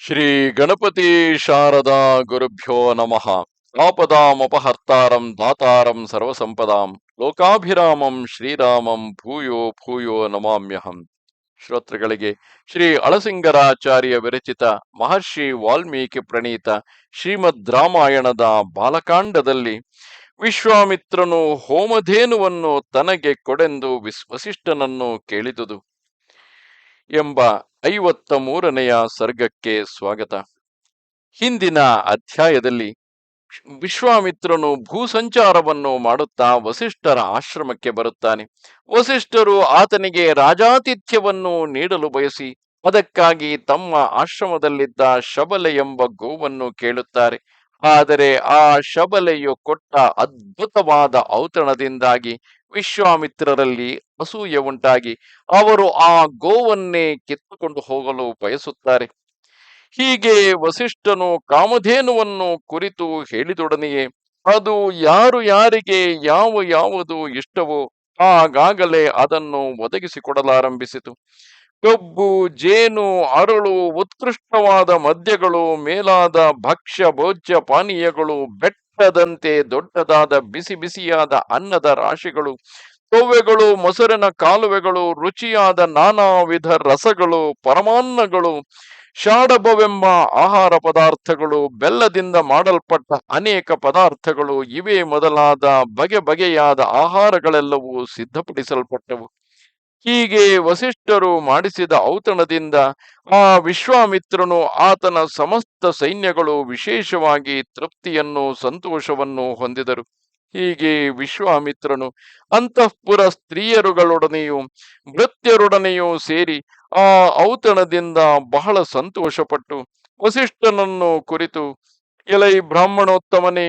ಶ್ರೀ ಗಣಪತಿ ಶಾರದಾ ಗುರುಭ್ಯೋ ನಮಃ. ಆಪದಾಮಪಹರ್ತಾರಂ ದಾತಾರಂ ಸರ್ವಸಂಪದಾಂ ಲೋಕಾಭಿರಾಮಂ ಶ್ರೀರಾಮಂ ಭೂಯೋ ಭೂಯೋ ನಮಾಮ್ಯಹಂ. ಶ್ರೋತೃಗಳಿಗೆ ಶ್ರೀ ಅಳಸಿಂಗರಾಚಾರ್ಯ ವಿರಚಿತ ಮಹರ್ಷಿ ವಾಲ್ಮೀಕಿ ಪ್ರಣೀತ ಶ್ರೀಮದ್ ರಾಮಾಯಣದ ಬಾಲಕಾಂಡದಲ್ಲಿ ವಿಶ್ವಾಮಿತ್ರನು ಹೋಮಧೇನುವನ್ನು ತನಗೆ ಕೊಡೆಂದು ವಿಶ್ವಸಿಷ್ಠನನ್ನು ಕೇಳಿದುದು. ಎಂಬ ಐವತ್ತ ಮೂರನೆಯ ಸರ್ಗಕ್ಕೆ ಸ್ವಾಗತ. ಹಿಂದಿನ ಅಧ್ಯಾಯದಲ್ಲಿ ವಿಶ್ವಾಮಿತ್ರನು ಭೂ ಸಂಚಾರವನ್ನು ಮಾಡುತ್ತಾ ವಸಿಷ್ಠರ ಆಶ್ರಮಕ್ಕೆ ಬರುತ್ತಾನೆ. ವಸಿಷ್ಠರು ಆತನಿಗೆ ರಾಜಾತಿಥ್ಯವನ್ನು ನೀಡಲು ಬಯಸಿ, ಅದಕ್ಕಾಗಿ ತಮ್ಮ ಆಶ್ರಮದಲ್ಲಿದ್ದ ಶಬಲೆ ಎಂಬ ಗೋವನ್ನು ಕೇಳುತ್ತಾರೆ. ಆದರೆ ಆ ಶಬಲೆಯು ಕೊಟ್ಟ ಅದ್ಭುತವಾದ ಔತಣದಿಂದಾಗಿ ವಿಶ್ವಾಮಿತ್ರರಲ್ಲಿ ಅಸೂಯೆ ಉಂಟಾಗಿ ಅವರು ಆ ಗೋವನ್ನೇ ಕಿತ್ತುಕೊಂಡು ಹೋಗಲು ಬಯಸುತ್ತಾರೆ. ಹೀಗೆ ವಸಿಷ್ಠನು ಕಾಮಧೇನುವನ್ನು ಕುರಿತು ಹೇಳಿದೊಡನೆಯೇ, ಅದು ಯಾರು ಯಾರಿಗೆ ಯಾವ ಯಾವುದು ಇಷ್ಟವೋ ಆಗಾಗಲೇ ಅದನ್ನು ಒದಗಿಸಿಕೊಡಲಾರಂಭಿಸಿತು. ಕಬ್ಬು, ಜೇನು, ಅರಳು, ಉತ್ಕೃಷ್ಟವಾದ ಮದ್ಯಗಳು, ಮೇಲಾದ ಭಕ್ಷ್ಯ, ಭೋಜ್ಯ, ಪಾನೀಯಗಳು ಬೆಟ್ಟದಂತೆ ದೊಡ್ಡದಾದ, ಬಿಸಿ ಬಿಸಿಯಾದ ಅನ್ನದ ರಾಶಿಗಳು ತೊವ್ವೆಗಳು ಮೊಸರಿನ ಕಾಲುವೆಗಳು, ರುಚಿಯಾದ ನಾನಾ ವಿಧ ರಸಗಳು, ಪರಮಾನ್ನಗಳು ಶಾಡಬವೆಂಬ ಆಹಾರ ಪದಾರ್ಥಗಳು, ಬೆಲ್ಲದಿಂದ ಮಾಡಲ್ಪಟ್ಟ ಅನೇಕ ಪದಾರ್ಥಗಳು, ಇವೇ ಮೊದಲಾದ ಬಗೆ ಬಗೆಯಾದ ಆಹಾರಗಳೆಲ್ಲವೂ ಸಿದ್ಧಪಡಿಸಲ್ಪಟ್ಟವು. ಹೀಗೆ ವಸಿಷ್ಠರು ಮಾಡಿಸಿದ ಔತಣದಿಂದ ಆ ವಿಶ್ವಾಮಿತ್ರನು ಆತನ ಸಮಸ್ತ ಸೈನ್ಯಗಳು ವಿಶೇಷವಾಗಿ ತೃಪ್ತಿಯನ್ನು ಸಂತೋಷವನ್ನು ಹೊಂದಿದರು. ಹೀಗೆ ವಿಶ್ವಾಮಿತ್ರನು ಅಂತಃಪುರ ಸ್ತ್ರೀಯರುಗಳೊಡನೆಯೂ ಭೃತ್ಯರೊಡನೆಯೂ ಸೇರಿ ಆ ಔತಣದಿಂದ ಬಹಳ ಸಂತೋಷಪಟ್ಟು ವಸಿಷ್ಠನನ್ನು ಕುರಿತು, ಎಲೈ ಬ್ರಾಹ್ಮಣೋತ್ತಮನೇ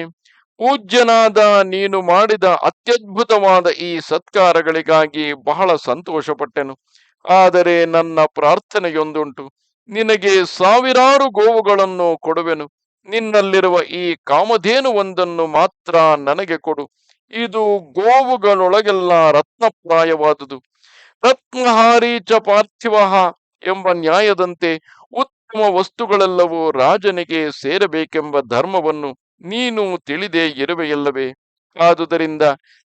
ಪೂಜ್ಯನಾದ ನೀನು ಮಾಡಿದ ಅತ್ಯದ್ಭುತವಾದ ಈ ಸತ್ಕಾರಗಳಿಗಾಗಿ ಬಹಳ ಸಂತೋಷಪಟ್ಟೆನು. ಆದರೆ ನನ್ನ ಪ್ರಾರ್ಥನೆಯೊಂದುಂಟು. ನಿನಗೆ ಸಾವಿರಾರು ಗೋವುಗಳನ್ನು ಕೊಡುವೆನು. ನಿನ್ನಲ್ಲಿರುವ ಈ ಕಾಮಧೇನು ಒಂದನ್ನು ಮಾತ್ರ ನನಗೆ ಕೊಡು. ಇದು ಗೋವುಗಳೊಳಗೆಲ್ಲ ರತ್ನಪ್ರಾಯವಾದುದು. ರತ್ನಹಾರಿ ಚ ಪಾರ್ಥಿವ ಎಂಬ ನ್ಯಾಯದಂತೆ ಉತ್ತಮ ವಸ್ತುಗಳೆಲ್ಲವೂ ರಾಜನಿಗೆ ಸೇರಬೇಕೆಂಬ ಧರ್ಮವನ್ನು ನೀನು ತಿಳಿದೇ ಇರುವೆಯಲ್ಲವೇ? ಆದುದರಿಂದ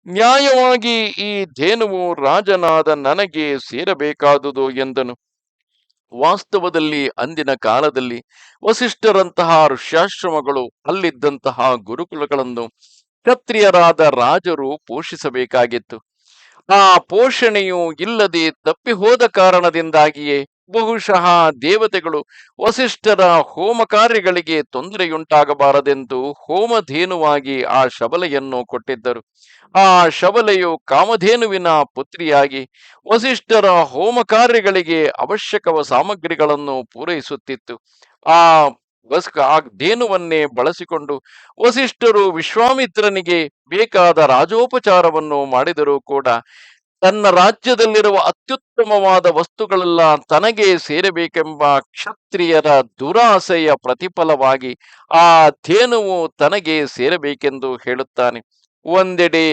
ನ್ಯಾಯವಾಗಿ ಈ ಧೇನುವು ರಾಜನಾದ ನನಗೆ ಸೇರಬೇಕಾದುದು ಎಂದನು. ವಾಸ್ತವದಲ್ಲಿ ಅಂದಿನ ಕಾಲದಲ್ಲಿ ವಸಿಷ್ಠರಂತಹ ಋಷ್ಯಾಶ್ರಮಗಳು ಅಲ್ಲಿದ್ದಂತಹ ಗುರುಕುಲಗಳನ್ನು ಕ್ಷತ್ರಿಯರಾದ ರಾಜರು ಪೋಷಿಸಬೇಕಾಗಿತ್ತು. ಆ ಪೋಷಣೆಯು ಇಲ್ಲದೆ ತಪ್ಪಿಹೋದ ಕಾರಣದಿಂದಾಗಿಯೇ ಬಹುಶಃ ದೇವತೆಗಳು ವಸಿಷ್ಠರ ಹೋಮ ಕಾರ್ಯಗಳಿಗೆ ತೊಂದರೆಯುಂಟಾಗಬಾರದೆಂದು ಹೋಮಧೇನುವಾಗಿ ಆ ಶಬಲೆಯನ್ನು ಕೊಟ್ಟಿದ್ದರು. ಆ ಶಬಲೆಯು ಕಾಮಧೇನುವಿನ ಪುತ್ರಿಯಾಗಿ ವಸಿಷ್ಠರ ಹೋಮ ಕಾರ್ಯಗಳಿಗೆ ಅವಶ್ಯಕವ ಸಾಮಗ್ರಿಗಳನ್ನು ಪೂರೈಸುತ್ತಿತ್ತು. ಆ ಬಸ್ ಆ ಧೇನುವನ್ನೇ ಬಳಸಿಕೊಂಡು ವಸಿಷ್ಠರು ವಿಶ್ವಾಮಿತ್ರನಿಗೆ ಬೇಕಾದ ರಾಜೋಪಚಾರವನ್ನು ಮಾಡಿದರೂ ಕೂಡ ತನ್ನ ರಾಜ್ಯದಲ್ಲಿರುವ ಅತ್ಯುತ್ತಮವಾದ ವಸ್ತುಗಳೆಲ್ಲ ತನಗೆ ಸೇರಬೇಕೆಂಬ ಕ್ಷತ್ರಿಯರ ದುರಾಸೆಯ ಪ್ರತಿಫಲವಾಗಿ ಆ ಧೇನುವು ತನಗೆ ಸೇರಬೇಕೆಂದು ಹೇಳುತ್ತಾನೆ. ಒಂದೆಡೆ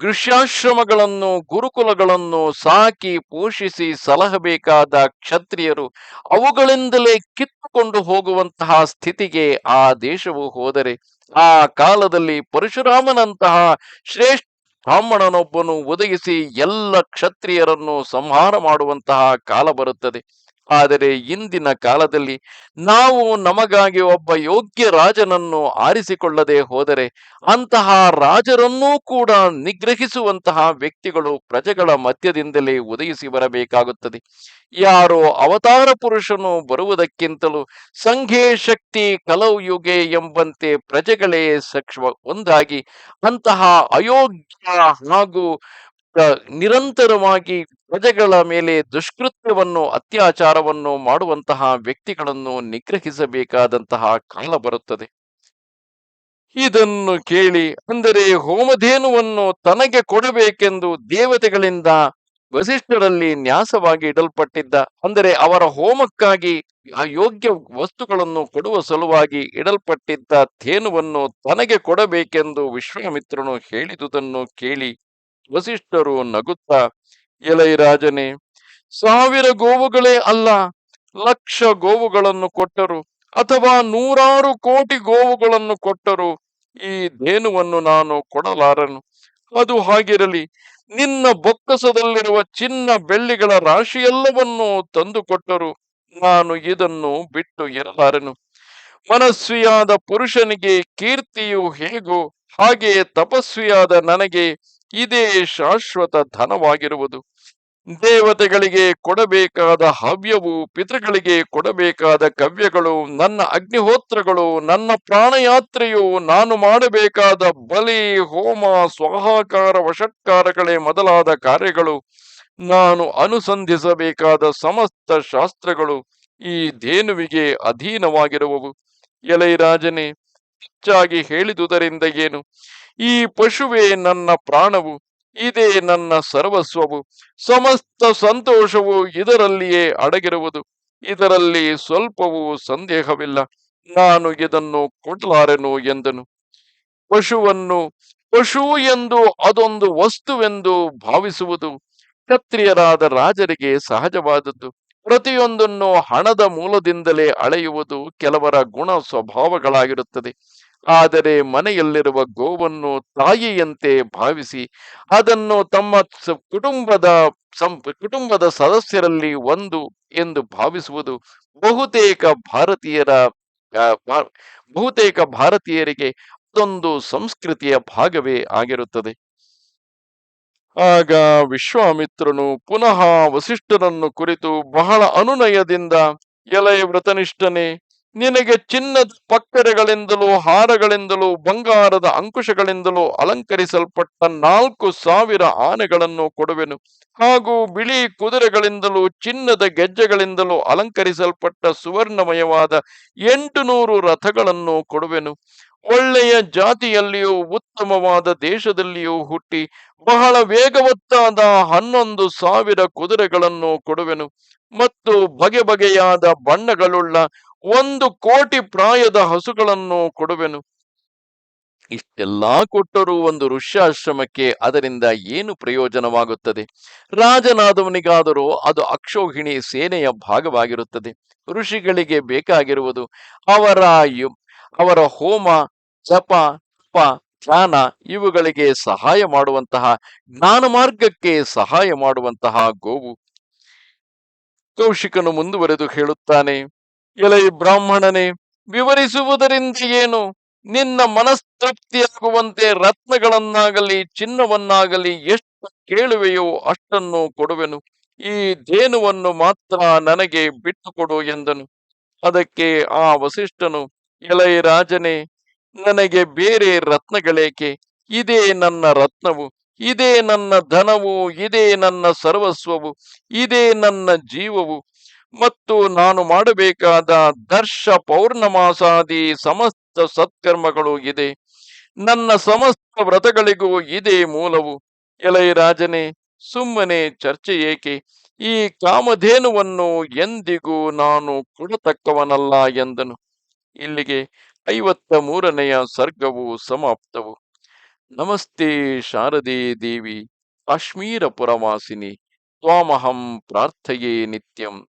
ಗೃಷ್ಯಾಶ್ರಮಗಳನ್ನು, ಗುರುಕುಲಗಳನ್ನು ಸಾಕಿ ಪೋಷಿಸಿ ಸಲಹಬೇಕಾದ ಕ್ಷತ್ರಿಯರು ಅವುಗಳಿಂದಲೇ ಕಿತ್ತುಕೊಂಡು ಹೋಗುವಂತಹ ಸ್ಥಿತಿಗೆ ಆ ದೇಶವು ಹೋದರೆ, ಆ ಕಾಲದಲ್ಲಿ ಪರಶುರಾಮನಂತಹ ಶ್ರೇಷ್ಠ ಬ್ರಾಹ್ಮಣನೊಬ್ಬನು ಒದಗಿಸಿ ಎಲ್ಲ ಕ್ಷತ್ರಿಯರನ್ನು ಸಂಹಾರ ಮಾಡುವಂತಹ ಕಾಲ ಬರುತ್ತದೆ. ಆದರೆ ಇಂದಿನ ಕಾಲದಲ್ಲಿ ನಾವು ನಮಗಾಗಿ ಒಬ್ಬ ಯೋಗ್ಯ ರಾಜನನ್ನು ಆರಿಸಿಕೊಳ್ಳದೆ ಹೋದರೆ ಅಂತಹ ರಾಜರನ್ನೂ ಕೂಡ ನಿಗ್ರಹಿಸುವಂತಹ ವ್ಯಕ್ತಿಗಳು ಪ್ರಜೆಗಳ ಮಧ್ಯದಿಂದಲೇ ಉದಯಿಸಿ ಬರಬೇಕಾಗುತ್ತದೆ. ಯಾರೋ ಅವತಾರ ಪುರುಷನು ಬರುವುದಕ್ಕಿಂತಲೂ ಸಂಘೇ ಶಕ್ತಿ ಕಲವು ಯುಗೆ ಎಂಬಂತೆ ಪ್ರಜೆಗಳೇ ಸಕ್ಷ ಒಂದಾಗಿ ಅಂತಹ ಅಯೋಗ್ಯ ಹಾಗೂ ನಿರಂತರವಾಗಿ ಪ್ರಜೆಗಳ ಮೇಲೆ ದುಷ್ಕೃತ್ಯವನ್ನು, ಅತ್ಯಾಚಾರವನ್ನು ಮಾಡುವಂತಹ ವ್ಯಕ್ತಿಗಳನ್ನು ನಿಗ್ರಹಿಸಬೇಕಾದಂತಹ ಕಾಲ ಬರುತ್ತದೆ. ಇದನ್ನು ಕೇಳಿ ಅಂದರೆ ಹೋಮಧೇನುವನ್ನು ತನಗೆ ಕೊಡಬೇಕೆಂದು ದೇವತೆಗಳಿಂದ ವಸಿಷ್ಠರಲ್ಲಿ ನ್ಯಾಸವಾಗಿ ಇಡಲ್ಪಟ್ಟಿದ್ದ, ಅಂದರೆ ಅವರ ಹೋಮಕ್ಕಾಗಿ ಆ ಯೋಗ್ಯ ವಸ್ತುಗಳನ್ನು ಕೊಡುವ ಸಲುವಾಗಿ ಇಡಲ್ಪಟ್ಟಿದ್ದ ಧೇನುವನ್ನು ತನಗೆ ಕೊಡಬೇಕೆಂದು ವಿಶ್ವಾಮಿತ್ರನು ಹೇಳಿದುದನ್ನು ಕೇಳಿ ವಸಿಷ್ಠರು ನಗುತ್ತಾ, ಎಲೈ ರಾಜನೇ, ಸಾವಿರ ಗೋವುಗಳೇ ಅಲ್ಲ, ಲಕ್ಷ ಗೋವುಗಳನ್ನು ಕೊಟ್ಟರು, ಅಥವಾ ನೂರಾರು ಕೋಟಿ ಗೋವುಗಳನ್ನು ಕೊಟ್ಟರು, ಈ ಧೇನುವನ್ನು ನಾನು ಕೊಡಲಾರನು. ಅದು ಹಾಗಿರಲಿ, ನಿನ್ನ ಬೊಕ್ಕಸದಲ್ಲಿರುವ ಚಿನ್ನ ಬೆಳ್ಳಿಗಳ ರಾಶಿಯೆಲ್ಲವನ್ನೂ ತಂದು ಕೊಟ್ಟರು ನಾನು ಇದನ್ನು ಬಿಟ್ಟು ಇರಲಾರನು. ಮನಸ್ವಿಯಾದ ಪುರುಷನಿಗೆ ಕೀರ್ತಿಯು ಹೇಗೋ ಹಾಗೆಯೇ ತಪಸ್ವಿಯಾದ ನನಗೆ ಇದೇ ಶಾಶ್ವತ ಧನವಾಗಿರುವುದು. ದೇವತೆಗಳಿಗೆ ಕೊಡಬೇಕಾದ ಹವ್ಯವು, ಪಿತೃಗಳಿಗೆ ಕೊಡಬೇಕಾದ ಕವ್ಯಗಳು, ನನ್ನ ಅಗ್ನಿಹೋತ್ರಗಳು, ನನ್ನ ಪ್ರಾಣಯಾತ್ರೆಯು, ನಾನು ಮಾಡಬೇಕಾದ ಬಲಿ, ಹೋಮ, ಸ್ವಾಹಾಕಾರ ವಷಟ್ಕಾರಗಳೇ ಮೊದಲಾದ ಕಾರ್ಯಗಳು. ನಾನು ಅನುಸಂಧಿಸಬೇಕಾದ ಸಮಸ್ತ ಶಾಸ್ತ್ರಗಳು ಈ ಧೇನುವಿಗೆ ಅಧೀನವಾಗಿರುವವು. ಎಲೈರಾಜನೇ ಹೆಚ್ಚಾಗಿ ಹೇಳಿದುದರಿಂದ ಏನು? ಈ ಪಶುವೇ ನನ್ನ ಪ್ರಾಣವು, ಇದೇ ನನ್ನ ಸರ್ವಸ್ವವು. ಸಮಸ್ತ ಸಂತೋಷವು ಇದರಲ್ಲಿಯೇ ಅಡಗಿರುವುದು. ಇದರಲ್ಲಿ ಸ್ವಲ್ಪವೂ ಸಂದೇಹವಿಲ್ಲ. ನಾನು ಇದನ್ನು ಕೊಡಲಾರೆನು ಎಂದನು. ಪಶುವನ್ನು, ಪಶು ಎಂದು ಅದೊಂದು ವಸ್ತುವೆಂದು ಭಾವಿಸುವುದು ಕ್ಷತ್ರಿಯರಾದ ರಾಜರಿಗೆ ಸಹಜವಾದದ್ದು. ಪ್ರತಿಯೊಂದನ್ನು ಹಣದ ಮೂಲದಿಂದಲೇ ಅಳೆಯುವುದು ಕೆಲವರ ಗುಣ ಸ್ವಭಾವಗಳಾಗಿರುತ್ತದೆ. ಆದರೆ ಮನೆಯಲ್ಲಿರುವ ಗೋವನ್ನು ತಾಯಿಯಂತೆ ಭಾವಿಸಿ, ಅದನ್ನು ತಮ್ಮ ಕುಟುಂಬದ ಕುಟುಂಬದ ಸದಸ್ಯರಲ್ಲಿ ಒಂದು ಎಂದು ಭಾವಿಸುವುದು ಬಹುತೇಕ ಭಾರತೀಯರ ಬಹುತೇಕ ಭಾರತೀಯರಿಗೆ ಅದೊಂದು ಸಂಸ್ಕೃತಿಯ ಭಾಗವೇ ಆಗಿರುತ್ತದೆ. ಆಗ ವಿಶ್ವಾಮಿತ್ರನು ಪುನಃ ವಸಿಷ್ಠರನ್ನು ಕುರಿತು ಬಹಳ ಅನುನಯದಿಂದ, ಎಲೆ ವ್ರತನಿಷ್ಠನೇ ನಿನಗೆ ಚಿನ್ನದ ಪಕ್ಕರೆಗಳಿಂದಲೂ, ಹಾರಗಳಿಂದಲೂ, ಬಂಗಾರದ ಅಂಕುಶಗಳಿಂದಲೂ ಅಲಂಕರಿಸಲ್ಪಟ್ಟ ನಾಲ್ಕು ಸಾವಿರ ಆನೆಗಳನ್ನು ಕೊಡುವೆನು. ಹಾಗೂ ಬಿಳಿ ಕುದುರೆಗಳಿಂದಲೂ, ಚಿನ್ನದ ಗೆಜ್ಜೆಗಳಿಂದಲೂ ಅಲಂಕರಿಸಲ್ಪಟ್ಟ ಸುವರ್ಣಮಯವಾದ ಎಂಟು ನೂರು ರಥಗಳನ್ನು ಕೊಡುವೆನು. ಒಳ್ಳೆಯ ಜಾತಿಯಲ್ಲಿಯೂ, ಉತ್ತಮವಾದ ದೇಶದಲ್ಲಿಯೂ ಹುಟ್ಟಿ, ಬಹಳ ವೇಗವತ್ತಾದ ಹನ್ನೊಂದು ಸಾವಿರ ಕುದುರೆಗಳನ್ನು ಕೊಡುವೆನು. ಮತ್ತು ಬಗೆ ಬಗೆಯಾದ ಬಣ್ಣಗಳುಳ್ಳ ಒಂದು ಕೋಟಿ ಪ್ರಾಯದ ಹಸುಗಳನ್ನು ಕೊಡುವೆನು. ಇಷ್ಟೆಲ್ಲಾ ಕೊಟ್ಟರೂ ಒಂದು ಋಷ್ಯಾಶ್ರಮಕ್ಕೆ ಅದರಿಂದ ಏನು ಪ್ರಯೋಜನವಾಗುತ್ತದೆ? ರಾಜನಾದವನಿಗಾದರೂ ಅದು ಅಕ್ಷೋಹಿಣಿ ಸೇನೆಯ ಭಾಗವಾಗಿರುತ್ತದೆ. ಋಷಿಗಳಿಗೆ ಬೇಕಾಗಿರುವುದು ಅವರ ಅವರ ಹೋಮ, ಜಪ ತಪ ಧ್ಯಾನ ಇವುಗಳಿಗೆ ಸಹಾಯ ಮಾಡುವಂತಹ, ಜ್ಞಾನ ಮಾರ್ಗಕ್ಕೆ ಸಹಾಯ ಮಾಡುವಂತಹ ಗೋವು. ಕೌಶಿಕನು ಮುಂದುವರೆದು ಹೇಳುತ್ತಾನೆ. ಎಲೈ ಬ್ರಾಹ್ಮಣನೇ, ವಿವರಿಸುವುದರಿಂದ ಏನು? ನಿನ್ನ ಮನಸ್ತೃಪ್ತಿಯಾಗುವಂತೆ ರತ್ನಗಳನ್ನಾಗಲಿ, ಚಿನ್ನವನ್ನಾಗಲಿ ಎಷ್ಟು ಕೇಳುವೆಯೋ ಅಷ್ಟನ್ನು ಕೊಡುವೆನು. ಈ ಧೇನುವನ್ನು ಮಾತ್ರ ನನಗೆ ಬಿಟ್ಟುಕೊಡು ಎಂದನು. ಅದಕ್ಕೆ ಆ ವಸಿಷ್ಠನು, ಎಲೈ ರಾಜನೇ, ನನಗೆ ಬೇರೆ ರತ್ನಗಳೇಕೆ? ಇದೇ ನನ್ನ ರತ್ನವು, ಇದೇ ನನ್ನ ಧನವು, ಇದೇ ನನ್ನ ಸರ್ವಸ್ವವು, ಇದೇ ನನ್ನ ಜೀವವು. ಮತ್ತು ನಾನು ಮಾಡಬೇಕಾದ ದರ್ಶ ಪೌರ್ಣಮಾಸಾದಿ ಸಮಸ್ತ ಸತ್ಕರ್ಮಗಳು ಇದೆ. ನನ್ನ ಸಮಸ್ತ ವ್ರತಗಳಿಗೂ ಇದೇ ಮೂಲವು. ಎಲೈ ರಾಜನೇ ಸುಮ್ಮನೆ ಚರ್ಚೆ ಏಕೆ? ಈ ಕಾಮಧೇನುವನ್ನು ಎಂದಿಗೂ ನಾನು ಕೊಡತಕ್ಕವನಲ್ಲ ಎಂದನು. ಇಲ್ಲಿಗೆ ಐವತ್ತ ಮೂರನೆಯ ಸರ್ಗವು ಸಮಾಪ್ತವು. ನಮಸ್ತೆ ಶಾರದೆ ದೇವಿ ಕಾಶ್ಮೀರ ಪುರವಾಸಿನಿ ತ್ವಾಮಹಂ ಪ್ರಾರ್ಥಯೇ ನಿತ್ಯಂ.